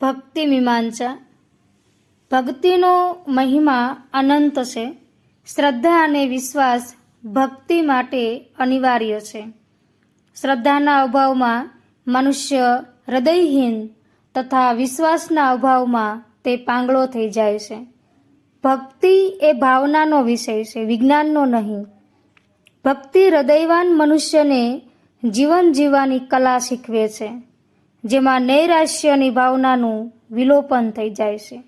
ભક્તિ મીમાંસા ભક્તિનો મહિમા અનંત છે. શ્રદ્ધા અને વિશ્વાસ ભક્તિ માટે અનિવાર્ય છે. શ્રદ્ધાના અભાવમાં મનુષ્ય હૃદયહીન તથા વિશ્વાસના અભાવમાં તે પાંગળો થઈ જાય છે. ભક્તિ એ ભાવનાનો વિષય છે, વિજ્ઞાનનો નહીં. ભક્તિ હૃદયવાન મનુષ્યને જીવન જીવવાની કલા શીખવે છે. જેમાં નૈરાશ્યની ભાવનાનું વિલોપન થઈ જાય છે.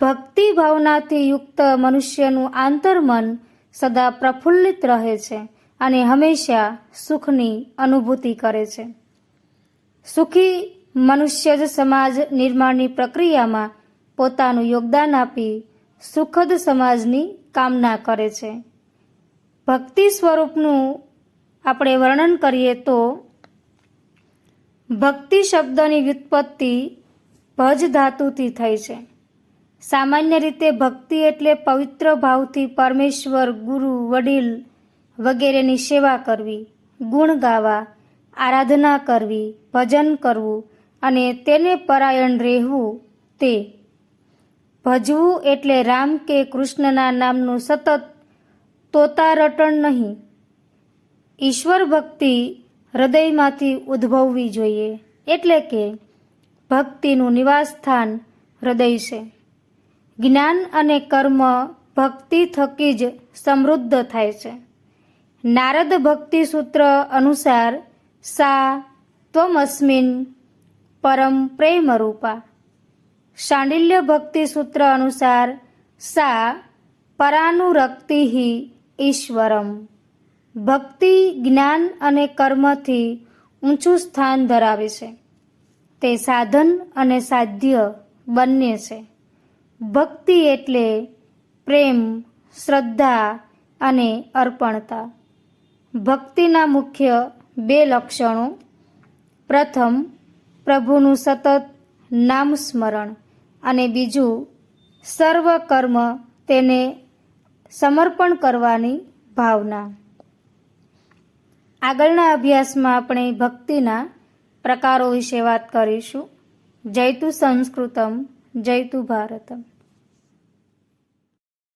ભક્તિ ભાવનાથી યુક્ત મનુષ્યનું આંતરમન સદા પ્રફુલ્લિત રહે છે અને હંમેશા સુખની અનુભૂતિ કરે છે. સુખી મનુષ્ય જ સમાજ નિર્માણની પ્રક્રિયામાં પોતાનું યોગદાન આપી સુખદ સમાજની કામના કરે છે. ભક્તિ સ્વરૂપનું આપણે વર્ણન કરીએ તો ભક્તિ શબ્દની વ્યુત્પત્તિ ભજ ધાતુથી થઈ છે. સામાન્ય રીતે ભક્તિ એટલે પવિત્ર ભાવથી પરમેશ્વર, ગુરુ, વડીલ વગેરેની સેવા કરવી, ગુણ ગાવા, આરાધના કરવી, ભજન કરવું અને તેને પરાયણ રહેવું તે. ભજવું એટલે રામ કે કૃષ્ણના નામનું સતત તોતારટણ નહીં. ઈશ્વર ભક્તિ હૃદયમાંથી ઉદ્ભવવી જોઈએ. એટલે કે ભક્તિનું નિવાસ સ્થાન હૃદય છે. જ્ઞાન અને કર્મ ભક્તિ થકી જ સમૃદ્ધ થાય છે. નારદ ભક્તિ સૂત્ર અનુસાર સા ત્વમસ્મિન પરમ પ્રેમ રૂપા. શાંડિલ્ય ભક્તિ સૂત્ર અનુસાર સા પરાનુરક્તિ ઈશ્વરમ. ભક્તિ, જ્ઞાન અને કર્મથી ઊંચું સ્થાન ધરાવે છે. તે સાધન અને સાધ્ય બંને છે. ભક્તિ એટલે પ્રેમ, શ્રદ્ધા અને અર્પણતા. ભક્તિના મુખ્ય બે લક્ષણો. પ્રથમ, પ્રભુનું સતત નામ સ્મરણ અને બીજું, સર્વ કર્મ તેને સમર્પણ કરવાની ભાવના. આગળના અભ્યાસમાં આપણે ભક્તિના પ્રકારો વિશે વાત કરીશું. જયતુ સંસ્કૃતમ જયતુ ભારતમ.